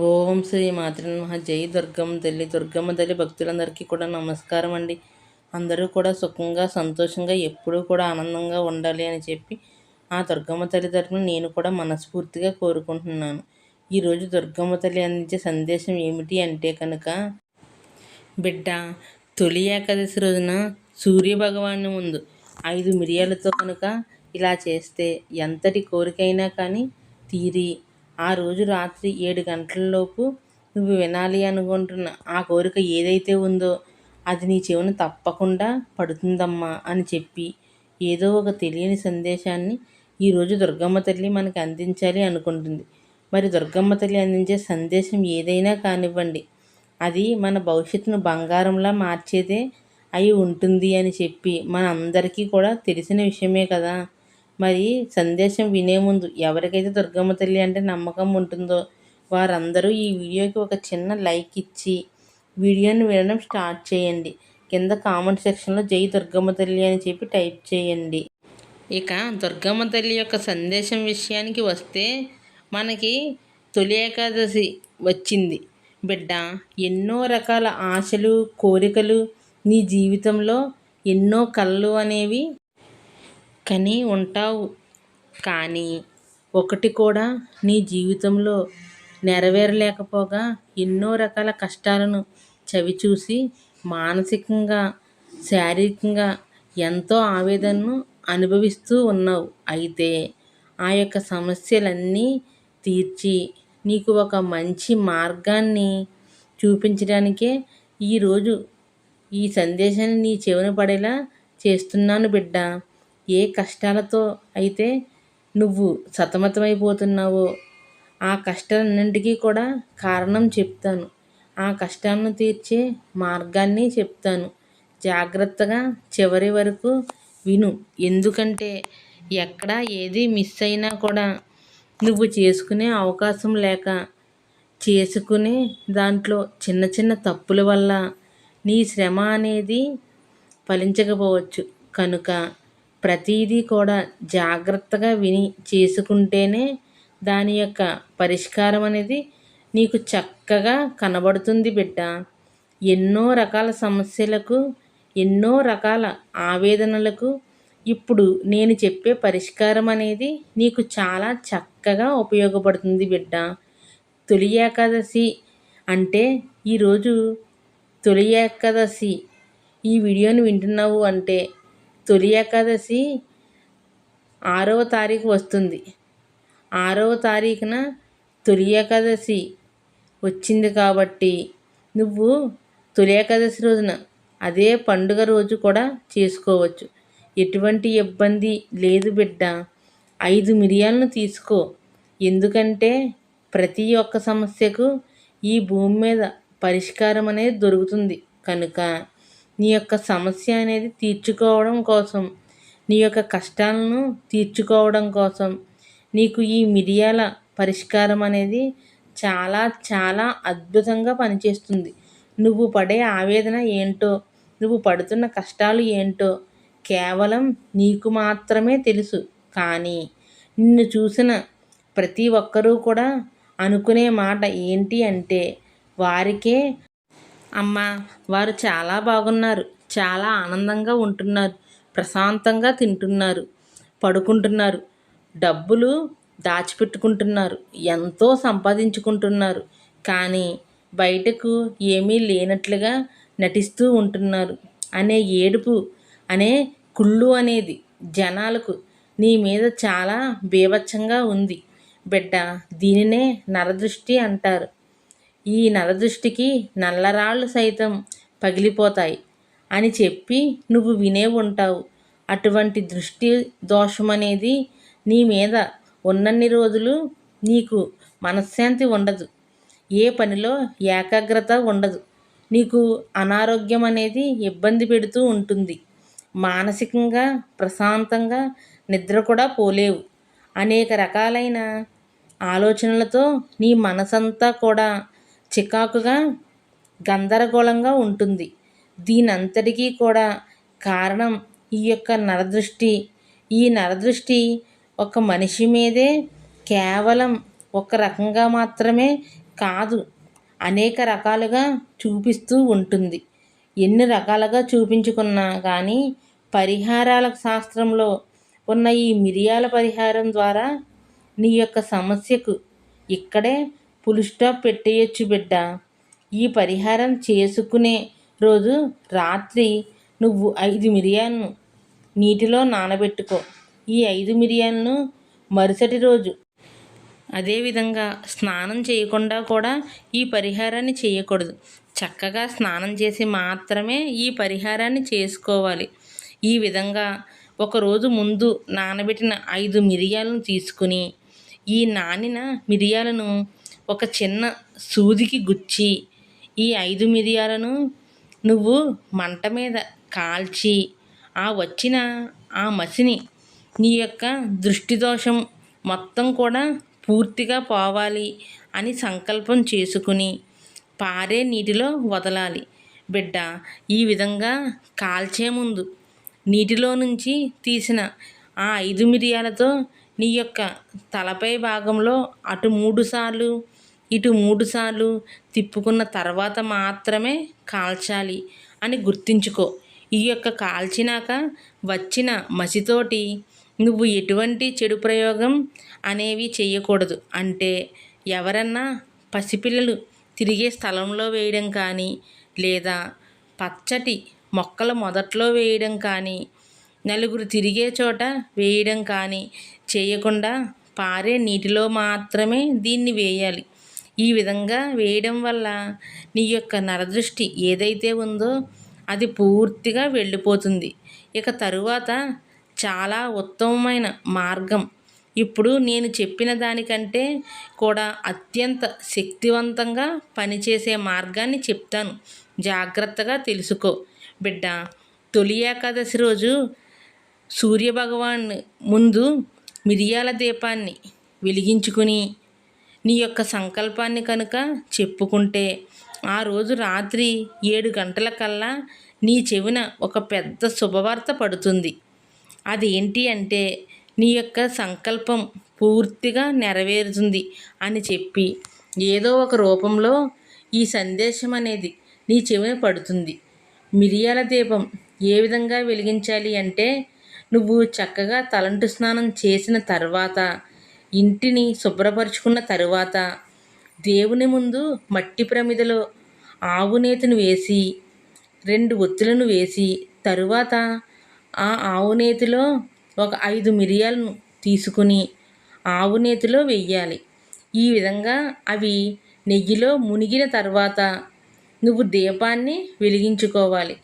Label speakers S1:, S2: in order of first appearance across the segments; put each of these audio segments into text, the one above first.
S1: ఓం శ్రీ మాతృ మహా జై దుర్గమ్మ తల్లి దుర్గమ్మ తల్లి భక్తులందరికీ కూడా నమస్కారం అండి. అందరూ కూడా సుఖంగా సంతోషంగా ఎప్పుడూ కూడా ఆనందంగా ఉండాలి అని చెప్పి ఆ దుర్గమ్మ తల్లి తరఫున నేను కూడా మనస్ఫూర్తిగా కోరుకుంటున్నాను. ఈరోజు దుర్గమ్మ తల్లి అందించే సందేశం ఏమిటి అంటే కనుక బిడ్డ తొలి ఏకాదశి రోజున సూర్యభగవాను ముందు ఐదు మిరియాలతో కనుక ఇలా చేస్తే ఎంతటి కోరికైనా కానీ తీరి ఆ రోజు రాత్రి ఏడు గంటలలోపు నువ్వు వినాలి అనుకుంటున్న ఆ కోరిక ఏదైతే ఉందో అది నీ చెవున తప్పకుండా పడుతుందమ్మా అని చెప్పి ఏదో ఒక తెలియని సందేశాన్ని ఈరోజు దుర్గమ్మ తల్లి మనకి అందించాలి అనుకుంటుంది. మరి దుర్గమ్మ తల్లి అందించే సందేశం ఏదైనా కానివ్వండి అది మన భవిష్యత్తును బంగారంలా మార్చేదే అయి ఉంటుంది అని చెప్పి మన అందరికీ కూడా తెలిసిన విషయమే కదా. మరి సందేశం వినే ముందు ఎవరికైతే దుర్గమ్మ తల్లి అంటే నమ్మకం ఉంటుందో వారందరూ ఈ వీడియోకి ఒక చిన్న లైక్ ఇచ్చి వీడియోని వినడం స్టార్ట్ చేయండి. కింద కామెంట్ సెక్షన్లో జై దుర్గమ్మ తల్లి అని చెప్పి టైప్ చేయండి. ఇక దుర్గమ్మ తల్లి యొక్క సందేశం విషయానికి వస్తే మనకి తొలి ఏకాదశి వచ్చింది. బిడ్డ ఎన్నో రకాల ఆశలు కోరికలు నీ జీవితంలో ఎన్నో కళ్ళు అనేవి కని ఉంటావు. కానీ ఒకటి కూడా నీ జీవితంలో నెరవేరలేకపోగా ఎన్నో రకాల కష్టాలను చవిచూసి మానసికంగా శారీరకంగా ఎంతో ఆవేదనను అనుభవిస్తూ ఉన్నావు. అయితే ఆ యొక్క సమస్యలన్నీ తీర్చి నీకు ఒక మంచి మార్గాన్ని చూపించడానికే ఈరోజు ఈ సందేశాన్ని నీ చెవిన పడేలా చేస్తున్నాను బిడ్డ. ఏ కష్టాలతో అయితే నువ్వు సతమతమైపోతున్నావో ఆ కష్టాలన్నింటికీ కూడా కారణం చెప్తాను. ఆ కష్టాలను తీర్చే మార్గాన్ని చెప్తాను. జాగ్రత్తగా చివరి వరకు విను. ఎందుకంటే ఎక్కడ ఏది మిస్ అయినా కూడా నువ్వు చేసుకునే అవకాశం లేక చేసుకునే దాంట్లో చిన్న చిన్న తప్పుల వల్ల నీ శ్రమ అనేది ఫలించకపోవచ్చు. కనుక ప్రతీదీ కూడా జాగ్రత్తగా విని చేసుకుంటేనే దాని యొక్క పరిష్కారం అనేది నీకు చక్కగా కనబడుతుంది బిడ్డ. ఎన్నో రకాల సమస్యలకు ఎన్నో రకాల ఆవేదనలకు ఇప్పుడు నేను చెప్పే పరిష్కారం అనేది నీకు చాలా చక్కగా ఉపయోగపడుతుంది బిడ్డ. తొలి ఏకాదశి అంటే ఈరోజు తొలి ఏకాదశి. ఈ వీడియోని వింటున్నావు అంటే తొలి ఏకాదశి ఆరవ తారీఖు వస్తుంది. ఆరవ తారీఖున తొలి ఏకాదశి వచ్చింది కాబట్టి నువ్వు తొలి ఏకాదశి రోజున అదే పండుగ రోజు కూడా చేసుకోవచ్చు. ఎటువంటి ఇబ్బంది లేదు బిడ్డ. ఐదు మిరియాలను తీసుకో. ఎందుకంటే ప్రతి ఒక్క సమస్యకు ఈ భూమి మీద పరిష్కారం అనేది దొరుకుతుంది. కనుక నీ యొక్క సమస్య అనేది తీర్చుకోవడం కోసం నీ యొక్క కష్టాలను తీర్చుకోవడం కోసం నీకు ఈ మిరియాల పరిష్కారం అనేది చాలా చాలా అద్భుతంగా పనిచేస్తుంది. నువ్వు పడే ఆవేదన ఏంటో నువ్వు పడుతున్న కష్టాలు ఏంటో కేవలం నీకు మాత్రమే తెలుసు. కానీ నిన్ను చూసిన ప్రతి ఒక్కరూ కూడా అనుకునే మాట ఏంటి అంటే వారికే అమ్మ వారు చాలా బాగున్నారు. చాలా ఆనందంగా ఉంటున్నారు. ప్రశాంతంగా తింటున్నారు. పడుకుంటున్నారు. డబ్బులు దాచిపెట్టుకుంటున్నారు. ఎంతో సంపాదించుకుంటున్నారు. కానీ బయటకు ఏమీ లేనట్లుగా నటిస్తూ ఉంటున్నారు. అనే ఏడుపు అనే కుళ్ళు అనేది జనాలకు నీ మీద చాలా బీభత్సంగా ఉంది. బిడ్డ దీనినే నరదృష్టి అంటారు. ఈ నరదృష్టికి నల్లరాళ్ళు సైతం పగిలిపోతాయి అని చెప్పి నువ్వు వినే ఉంటావు. అటువంటి దృష్టి దోషం అనేది నీ మీద ఉన్నన్ని రోజులు నీకు మనశ్శాంతి ఉండదు. ఏ పనిలో ఏకాగ్రత ఉండదు. నీకు అనారోగ్యం అనేది ఇబ్బంది పెడుతూ ఉంటుంది. మానసికంగా ప్రశాంతంగా నిద్ర కూడా పోలేవు. అనేక రకాలైన ఆలోచనలతో నీ మనసంతా కూడా చికాకుగా గందరగోళంగా ఉంటుంది. దీనంతటికీ కూడా కారణం ఈ యొక్క నరదృష్టి. ఈ నరదృష్టి ఒక మనిషి మీదే కేవలం ఒక రకంగా మాత్రమే కాదు అనేక రకాలుగా చూపిస్తూ ఉంటుంది. ఎన్ని రకాలుగా చూపించుకున్నా కానీ పరిహారాల శాస్త్రంలో ఉన్న ఈ మిరియాల పరిహారం ద్వారా నీ యొక్క సమస్యకు ఇక్కడే పులి స్టాప్ పెట్టేయచ్చు బిడ్డ. ఈ పరిహారం చేసుకునే రోజు రాత్రి నువ్వు ఐదు మిరియాలను నీటిలో నానబెట్టుకో. ఈ ఐదు మిరియాలను మరుసటి రోజు. అదేవిధంగా స్నానం చేయకుండా కూడా ఈ పరిహారాన్ని చేయకూడదు. చక్కగా స్నానం చేసి మాత్రమే ఈ పరిహారాన్ని చేసుకోవాలి. ఈ విధంగా ఒకరోజు ముందు నానబెట్టిన ఐదు మిరియాలను తీసుకుని ఈ నానిన మిరియాలను ఒక చిన్న సూదికి గుచ్చి ఈ ఐదు మిరియాలను నువ్వు మంట మీద కాల్చి ఆ వచ్చిన ఆ మసిని నీ యొక్క దృష్టి దోషం మొత్తం కూడా పూర్తిగా పోవాలి అని సంకల్పం చేసుకుని పారే నీటిలో వదలాలి. బిడ్డ ఈ విధంగా కాల్చే ముందు నీటిలో నుంచి తీసిన ఆ ఐదు మిరియాలతో నీ యొక్క తలపై భాగంలో అటు మూడు సార్లు ఇటు మూడు సార్లు తిప్పుకున్న తర్వాత మాత్రమే కాల్చాలి అని గుర్తుంచుకో. ఈ యొక్క కాల్చినాక వచ్చిన మసితోటి నువ్వు ఎటువంటి చెడు ప్రయోగం అనేవి చేయకూడదు. అంటే ఎవరన్నా పసిపిల్లలు తిరిగే స్థలంలో వేయడం కానీ లేదా పచ్చటి మొక్కల మొదట్లో వేయడం కానీ నలుగురు తిరిగే చోట వేయడం కానీ చేయకుండా పారే నీటిలో మాత్రమే దీన్ని వేయాలి. ఈ విధంగా వేయడం వల్ల నీ యొక్క నరదృష్టి ఏదైతే ఉందో అది పూర్తిగా వెళ్ళిపోతుంది. ఇక తరువాత చాలా ఉత్తమమైన మార్గం. ఇప్పుడు నేను చెప్పిన దానికంటే కూడా అత్యంత శక్తివంతంగా పనిచేసే మార్గాన్ని చెప్తాను. జాగ్రత్తగా తెలుసుకో. బిడ్డ తొలి ఏకాదశి రోజు సూర్యభగవాన్ ముందు మిరియాల దీపాన్ని వెలిగించుకుని నీ యొక్క సంకల్పాన్ని కనుక చెప్పుకుంటే ఆ రోజు రాత్రి ఏడు గంటల కల్లా నీ చెవిన ఒక పెద్ద శుభవార్త పడుతుంది. అది ఏంటి అంటే నీ యొక్క సంకల్పం పూర్తిగా నెరవేరుతుంది అని చెప్పి ఏదో ఒక రూపంలో ఈ సందేశం అనేది నీ చెవిన పడుతుంది. మిరియాల దీపం ఏ విధంగా వెలిగించాలి అంటే నువ్వు చక్కగా తలంటు స్నానం చేసిన తర్వాత ఇంటిని శుభ్రపరుచుకున్న తరువాత దేవుని ముందు మట్టి ప్రమిదలో ఆవునేతిని వేసి రెండు ఒత్తులను వేసి తరువాత ఆ ఆవు నేతిలో ఒక ఐదు మిరియాలను తీసుకుని ఆవునేతిలో వెయ్యాలి ఈ విధంగా అవి నెయ్యిలో మునిగిన తర్వాత నువ్వు దీపాన్ని వెలిగించుకోవాలి.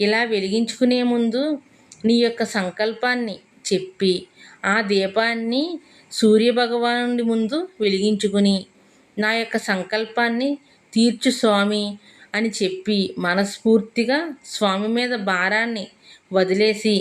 S1: ఇలా వెలిగించుకునే ముందు నీ యొక్క సంకల్పాన్ని చెప్పి ఆ దీపాన్ని సూర్యభగవానుడి ముందు వెలిగించుకుని నా యొక్క సంకల్పాన్ని తీర్చు స్వామి అని చెప్పి మనస్ఫూర్తిగా స్వామి మీద భారాన్ని వదిలేసి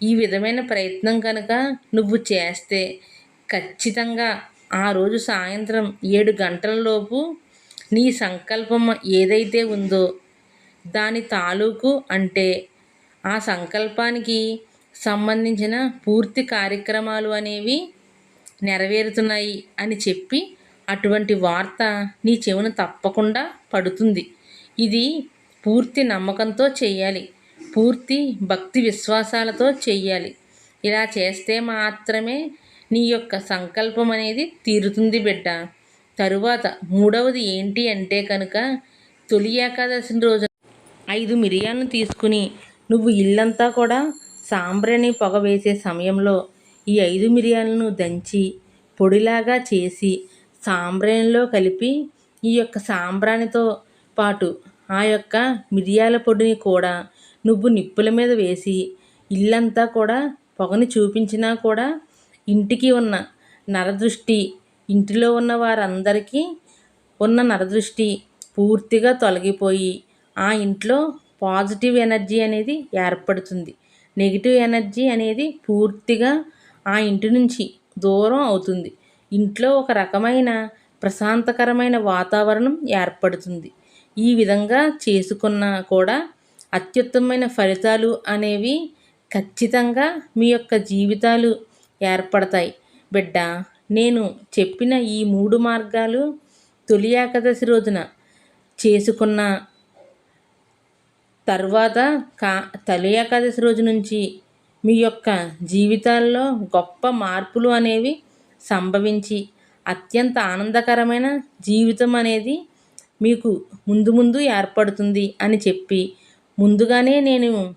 S1: ఈ విధమైన ప్రయత్నం కనుక నువ్వు చేస్తే ఖచ్చితంగా ఆ రోజు సాయంత్రం ఏడు గంటలలోపు నీ సంకల్పం ఏదైతే ఉందో దాని తాలూకు అంటే ఆ సంకల్పానికి సంబంధించిన పూర్తి కార్యక్రమాలు అనేవి నెరవేరుతున్నాయి అని చెప్పి అటువంటి వార్త నీ చెవున తప్పకుండా పడుతుంది. ఇది పూర్తి నమ్మకంతో చేయాలి. పూర్తి భక్తి విశ్వాసాలతో చెయ్యాలి ఇలా చేస్తే మాత్రమే నీ యొక్క సంకల్పం అనేది తీరుతుంది బిడ్డ. తరువాత మూడవది ఏంటి అంటే కనుక తొలి ఏకాదశి రోజు ఐదు మిరియాలను తీసుకుని నువ్వు ఇల్లంతా కూడా సాంబ్రాణి పొగ వేసే సమయంలో ఈ ఐదు మిరియాలను దంచి పొడిలాగా చేసి సాంబ్రాణిలో కలిపి ఈ యొక్క సాంబ్రాణితో పాటు ఆ యొక్క మిరియాల పొడిని కూడా నువ్వు నిప్పుల మీద వేసి ఇల్లంతా కూడా పొగని చూపించినా కూడా ఇంటికి ఉన్న నరదృష్టి ఇంటిలో ఉన్న వారందరికీ ఉన్న నరదృష్టి పూర్తిగా తొలగిపోయి ఆ ఇంట్లో పాజిటివ్ ఎనర్జీ అనేది ఏర్పడుతుంది. నెగిటివ్ ఎనర్జీ అనేది పూర్తిగా ఆ ఇంటి నుంచి దూరం అవుతుంది. ఇంట్లో ఒక రకమైన ప్రశాంతకరమైన వాతావరణం ఏర్పడుతుంది. ఈ విధంగా చేసుకున్నా కూడా అత్యుత్తమైన ఫలితాలు అనేవి ఖచ్చితంగా మీ యొక్క జీవితాలు ఏర్పడతాయి. బిడ్డ నేను చెప్పిన ఈ మూడు మార్గాలు తొలి ఏకాదశి రోజున చేసుకున్న తర్వాత కా తొలి ఏకాదశి రోజు నుంచి మీ యొక్క జీవితాల్లో గొప్ప మార్పులు అనేవి సంభవించి అత్యంత ఆనందకరమైన జీవితం అనేది మీకు ముందు ముందు ఏర్పడుతుంది అని చెప్పి ముందుగానే నేను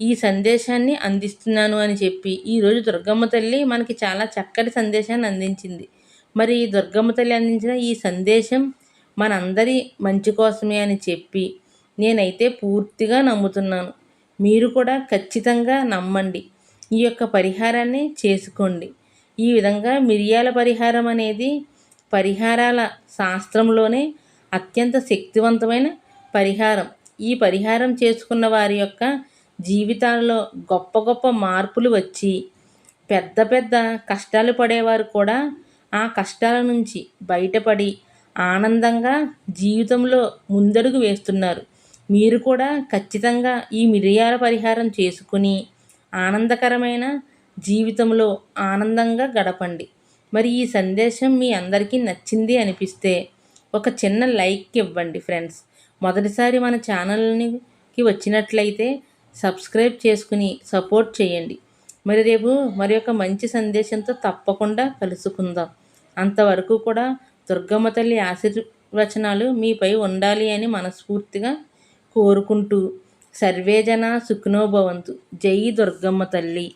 S1: ఈ సందేశాన్ని అందిస్తున్నాను అని చెప్పి ఈరోజు దుర్గమ్మ తల్లి మనకి చాలా చక్కటి సందేశాన్ని అందించింది. మరి ఈ దుర్గమ్మ తల్లి అందించిన ఈ సందేశం మనందరి మంచి కోసమే అని చెప్పి నేనైతే పూర్తిగా నమ్ముతున్నాను. మీరు కూడా ఖచ్చితంగా నమ్మండి. ఈ యొక్క పరిహారాన్ని చేసుకోండి. ఈ విధంగా మిరియాల పరిహారం అనేది పరిహారాల శాస్త్రంలోనే అత్యంత శక్తివంతమైన పరిహారం. ఈ పరిహారం చేసుకున్న వారి యొక్క జీవితాల్లో గొప్ప గొప్ప మార్పులు వచ్చి పెద్ద పెద్ద కష్టాలు పడేవారు కూడా ఆ కష్టాల నుంచి బయటపడి ఆనందంగా జీవితంలో ముందడుగు వేస్తున్నారు. మీరు కూడా ఖచ్చితంగా ఈ మిరియాల పరిహారం చేసుకుని ఆనందకరమైన జీవితంలో ఆనందంగా గడపండి. మరి ఈ సందేశం మీ అందరికీ నచ్చింది అనిపిస్తే ఒక చిన్న లైక్ ఇవ్వండి ఫ్రెండ్స్. మొదటిసారి మన ఛానల్కి వచ్చినట్లయితే సబ్స్క్రైబ్ చేసుకుని సపోర్ట్ చేయండి. మరి రేపు మరి ఒక మంచి సందేశంతో తప్పకుండా కలుసుకుందాం. అంతవరకు కూడా దుర్గమ్మ తల్లి ఆశీర్వచనాలు మీపై ఉండాలి అని మనస్ఫూర్తిగా కోరుకుంటూ సర్వేజన సుఖినోభవంతు జై దుర్గమ్మ తల్లి.